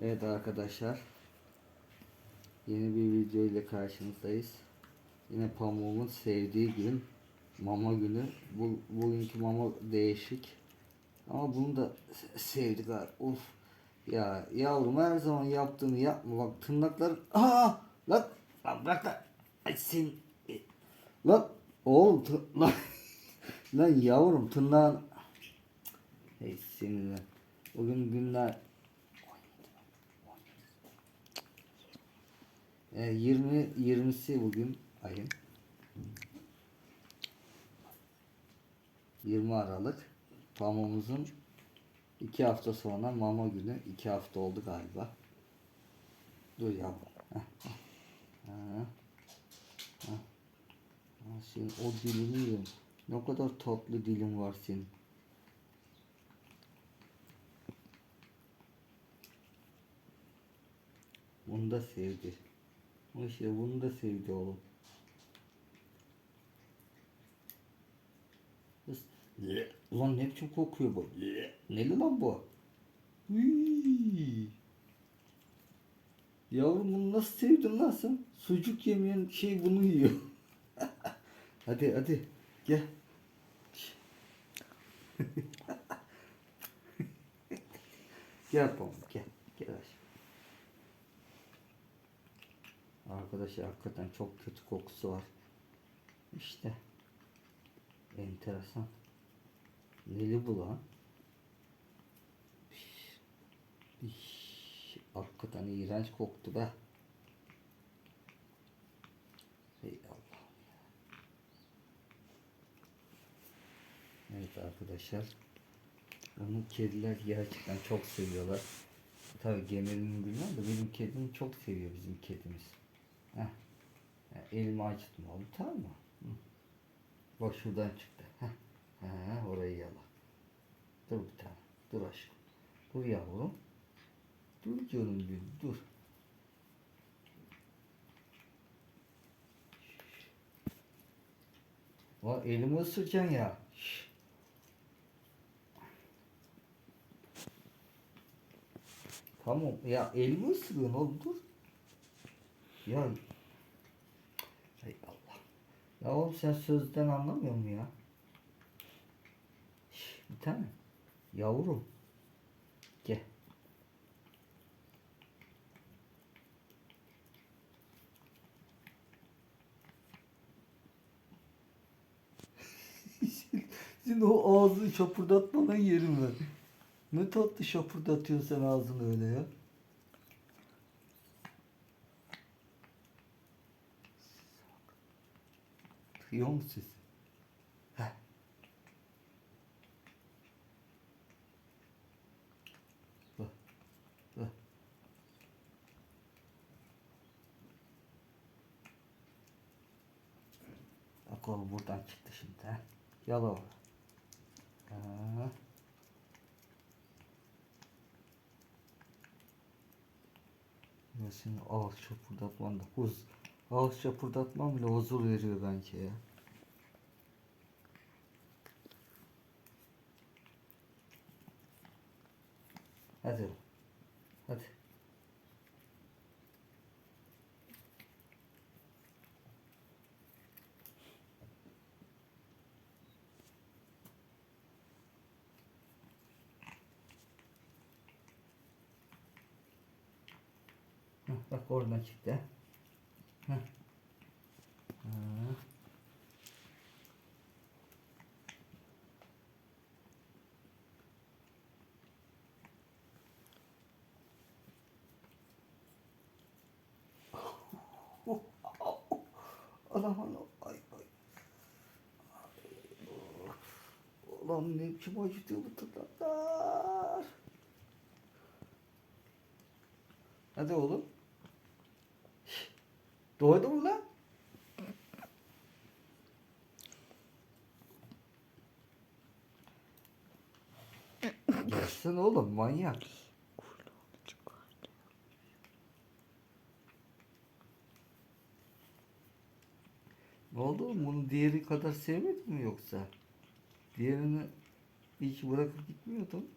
Evet arkadaşlar. Yeni bir video ile karşınızdayız. Yine pamuğumun sevdiği gün. Mama günü. Bu, bugünkü mama değişik. Ama bunu da se- sevdik. Uf. Ya yavrum her zaman yaptığını yapma. Bak tırnaklar. Aa! Lan! Lan bırak lan. Ay sen. Lan! Oğlum tı- lan. lan yavrum tırnağın. Hey seninle. Bugün günler E, 20 20'si bugün ayın. 20 Aralık. Pamuğumuzun 2 hafta sonra mama günü. 2 hafta oldu galiba. Dur yavrum. Heh, heh. Ha, Senin o dilini yiyorum. Ne kadar tatlı dilin var senin. Bunu da sevdi. İşte bunu da sevdi oğlum. Ulan ne biçim kokuyor bu? Neli lan bu? Hıy. Yavrum bunu nasıl sevdin lan sen? Sucuk yemeyen şey bunu yiyor. hadi hadi gel. gel pamuk gel. Gel aşkım. Arkadaşlar hakikaten çok kötü kokusu var. İşte. Enteresan. Neli bu lan? Üş, üş, Hakikaten iğrenç koktu be. Ey Allah'ım ya. Evet arkadaşlar. Bunu kediler gerçekten çok seviyorlar. Tabii genelini bilmem de benim kedim çok seviyor bizim kedimiz. Heh. Elimi açtım oldu tamam mı? Hı. Bak şuradan çıktı. Heh. He, orayı yala. Dur bir tane. Dur aşkım. Dur yavrum. Dur canım benim dur. Bak elimi ısıracaksın ya. Tamam ya elimi ısırıyorsun oğlum dur. Ya Hay Allah. Ya oğlum sen sözden anlamıyor musun ya? Şş, bir tane. Yavrum. Gel. Senin o ağzını şapırdatmadan yerim ben. Ne tatlı şapırdatıyorsun sen ağzını öyle ya. Duyuyor musun sesi? Heh. Bak. Bak. Buradan çıktı şimdi ha. Yala oğlum. Ha. Ya senin ağız şapırdatman da huz. Ağız şapırdatman bile huzur veriyor bence ya. Hadi. Hadi. Bak oradan çıktı. Heh. Ha. Anam anam ay ay. Ulan ne biçim acıtıyor bu tırnaklar. Hadi oğlum. Şşt, Doydu mu lan? Gelsin oğlum manyak. Ne oldu oğlum? Bunu diğeri kadar sevmedin mi yoksa? Diğerini hiç bırakıp gitmiyordun.